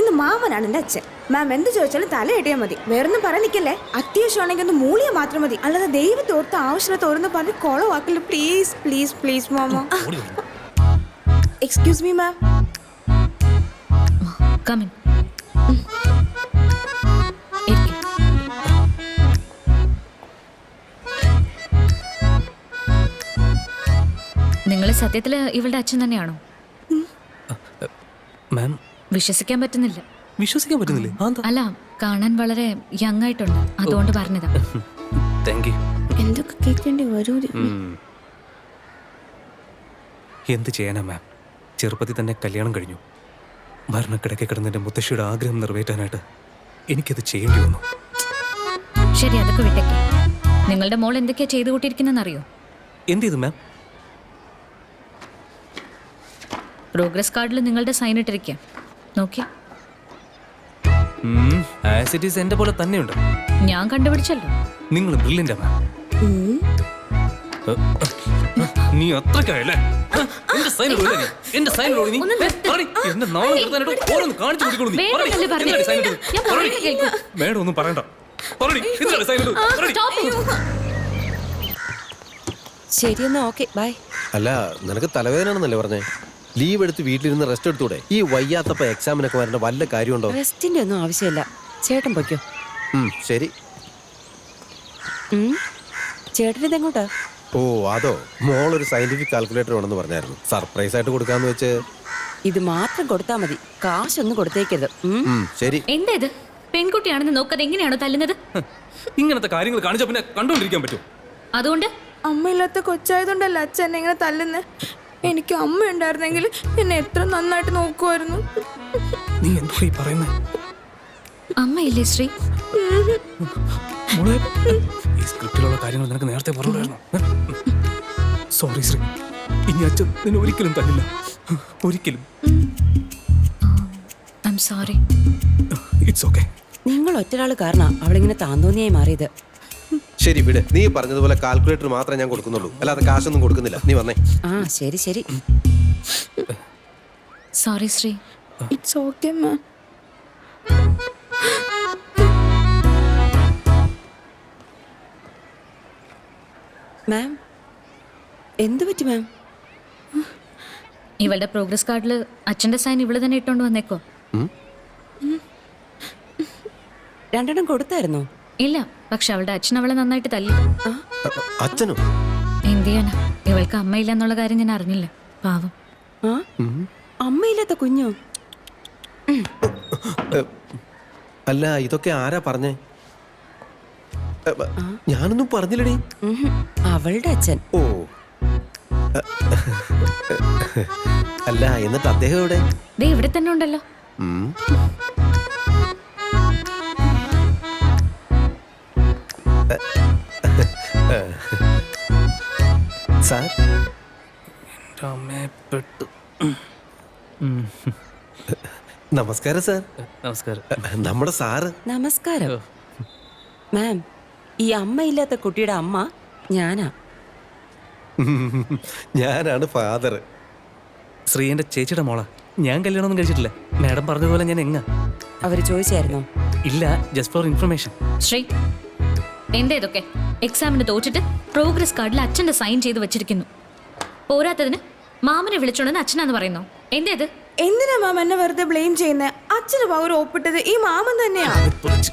ഇന്ന് മാമനാണ് എന്റെ അച്ഛൻ. മാം എന്ത് ചോദിച്ചാലും തല ഇടിയാൽ മതി. വേറൊന്നും പറയാൻ നിൽക്കല്ലേ? അത്യാവശ്യമാണെങ്കിൽ ഒന്ന് മൂളിയ മാത്രം മതി. അല്ലാതെ ദൈവത്തെ ഓർത്ത് ആവശ്യമില്ലാത്ത ഓരോന്ന് പറഞ്ഞ് കൊളവാക്കല്ലോ please please please mama. Excuse me ma'am come in നിങ്ങൾ സത്യത്തിൽ ഇവളുടെ അച്ഛൻ തന്നെയാണോ? മാം വിശ്വസിക്കാൻ പറ്റുന്നില്ല. വിശ്വസിക്കാൻ പറ്റുന്നില്ലേ? അല്ല കാണാൻ വളരെ യങ് ആയിട്ടുണ്ട് അതുകൊണ്ട് പറഞ്ഞതാ. താങ്ക് യു എന്തൊക്കെ കേൾക്കേണ്ടി വരൂ എന്ത് ചെയ്യാനാ മാം ചെറുപ്പത്തിൽ തന്നെ കല്യാണം കഴിഞ്ഞു. മരണക്കിടക്കെ കിടന്നെന്റെ മുത്തശ്ശിയുടെ ആഗ്രഹം നിറവേറ്റാനായിട്ട് എനിക്കത് ചെയ്യേണ്ടി വന്നു. ശരി അതൊക്കെ വിട്ടേക്ക്. നിങ്ങളുടെ മോൾ എന്തൊക്കെയാ ചെയ്തു കൂട്ടിയിരിക്കുന്നെന്ന് അറിയോ എന്ത് ചെയ്തു മാം പ്രോഗ്രസ് കാർഡിൽ നിങ്ങളുടെ സൈൻ ഇട്ടിരിക്കുക നോക്കി. ആസ് ഇറ്റ് ഈസ് എന്റെ പോലെ തന്നെയുണ്ട്. ഞാൻ കണ്ടുപിടിച്ചല്ലോ. നിങ്ങൾ ബ്രില്യന്റാ മാം നീ അത്രക്കായല്ലേ എന്റെ സൈൻ ഇടൂ നീ? എന്റെ സൈൻ നീ എന്റെ നാളെ ഓരോന്ന് കാണിച്ചു കൊടുക്കണു നീ. പറഞ്ഞേ? sign ഇട്ടത്? ഞാൻ പറയ്. പറയുന്നത് കേൾക്കൂ. വേണ്ട ഒന്നും പറയണ്ട. പറടി, ഇട്ടത്? പറടി. ശരിയെന്നാ ഓക്കെ ബൈ അല്ല നിനക്ക് തലവേദന ആണെന്നല്ലേ പറഞ്ഞേ? ലീവ് എടുത്ത് വീട്ടിലിരുന്ന് റെസ്റ്റ് എടുത്തൂടെ? ഈ വയ്യാത്തപ്പ എക്സാമിനൊക്കെ വരേണ്ട വല്ല കാര്യമുണ്ടോ? റെസ്റ്റിന്റെ ഒന്നും ആവശ്യമില്ല. ചേട്ടൻ പൊയ്ക്കോ. ഉം, ശരി. ഉം. ചേട്ടൻ ഇതെങ്ങോട്ടാ? ഓ അതോ. മോളൊരു സയന്റിഫിക് കാൽക്കുലേറ്റർ വേണമെന്ന് പറഞ്ഞായിരുന്നു. സർപ്രൈസ് ആയിട്ട് കൊടുക്കാന്ന് വെച്ച്. ഇത് മാത്രം കൊടുത്താ മതി. കാശൊന്നും കൊടുത്തേക്കരുത്. ഉം. ഉം, ശരി. എന്താ ഇത്? പെൺകുട്ടിയാണെന്ന് നോക്കാതെ എങ്ങനെയാണോ തല്ലുന്നത്? ഇങ്ങനത്തെ കാര്യങ്ങൾ കാണിച്ചാ പിന്നെ കണ്ടുകൊണ്ടിരിക്കാൻ പറ്റും അതുകൊണ്ട്? അമ്മയില്ലാത്ത കൊച്ചായതുകൊണ്ടല്ല അച്ഛൻ എന്നെ ഇങ്ങനെ തല്ലുന്നത് എനിക്ക് അമ്മ ഉണ്ടായിരുന്നെങ്കിൽ എന്നെ എത്ര നന്നായിട്ട് നോക്കുമായിരുന്നു. നീ എന്തോ ഈ പറയുന്നത് അമ്മയില്ലേ ശ്രീ? മോളെ ഈ സ്ക്രിപ്റ്റിലുള്ള കാര്യങ്ങൾ നിനക്ക് നേരത്തെ പറഞ്ഞായിരുന്നു സോറി ശ്രീ. ഇനി അച്ഛൻ നിന്നെ ഒരിക്കലും തന്നില്ല ഒരിക്കലും. I am sorry it's okay നിങ്ങൾ ഒറ്റരാൾ കാരണം അവളിങ്ങനെ താന്തോന്നിയായി മാറിയത്. ശരി വിട്. നീ പറഞ്ഞതുപോലെ കാൽക്കുലേറ്റർ മാത്രമേ ഞാൻ കൊടുക്കുന്നുള്ളൂ. അല്ലാതെ കാശൊന്നും കൊടുക്കുന്നില്ല. നീ വന്നേ. ആ ശരി ശരി. Sorry Sri. It's okay ma'am ma'am എന്തു പറ്റി മാം ഇവളുടെ പ്രോഗ്രസ് കാർഡിൽ അച്ഛന്റെ സൈൻ ഇവൾ തന്നെ ഇട്ടോണ്ട് വന്നേക്കോ. രണ്ടെണ്ണം കൊടുത്തായിരുന്നോ? ഇല്ല. പക്ഷെ അവളുടെ അച്ഛൻ അവളെ നന്നായിട്ട് തല്ലി. അച്ഛനും? എന്ത് ചെയ്യാനാ ഇവൾക്ക് അമ്മയില്ല എന്നുള്ള കാര്യം ഞാൻ അറിഞ്ഞില്ല. പാവം. അമ്മയില്ലാത്ത കുഞ്ഞോ? അല്ല ഇതൊക്കെ ആരാ പറഞ്ഞേ? ഞാനൊന്നും പറഞ്ഞില്ലടി. അവളുടെ അച്ഛൻ. ഓ. അല്ല എന്നിട്ട് അദ്ദേഹം ഇവിടെ ദേ ഇവിടെ തന്നെ ഉണ്ടല്ലോ. സാർ? അമ്മേ പെട്ടു നമസ്കാരം സാർ. നമസ്കാരം. നമ്മുടെ സാറ്. നമസ്കാരം. മാം ഈ അമ്മയില്ലാത്ത കുട്ടിയുടെ അമ്മ ഞാനാ. ഞാനാണ് ഫാദർ ശ്രീ എന്റെ ചേച്ചിയുടെ മോളാ. ഞാൻ കല്യാണം ഒന്നും കഴിച്ചിട്ടില്ല. മാഡം പറഞ്ഞതുപോലെ ഞാൻ എങ്ങാ? അവർ ചോദിച്ചായിരുന്നോ? ഇല്ല ജസ്റ്റ് ഫോർ ഇൻഫർമേഷൻ ശ്രീ എന്താ ഇതൊക്കെ എക്സാമിന് തോറ്റിട്ട് പ്രോഗ്രസ് കാർഡിൽ അച്ഛന്റെ സൈൻ ചെയ്ത് വെച്ചിരിക്കുന്നു. പോരാത്തതിന് മാമനെ വിളിച്ചോണ്ടെന്ന് അച്ഛനാന്ന് പറയുന്നു. എന്താ ഇത് എന്തിനാ മാം എന്നെ വെറുതെ ബ്ലെയിം ചെയ്യുന്നത് അച്ഛന് പവർ ഒപ്പിട്ടത് ഈ മാമൻ തന്നെയാ. പൊളിച്ച്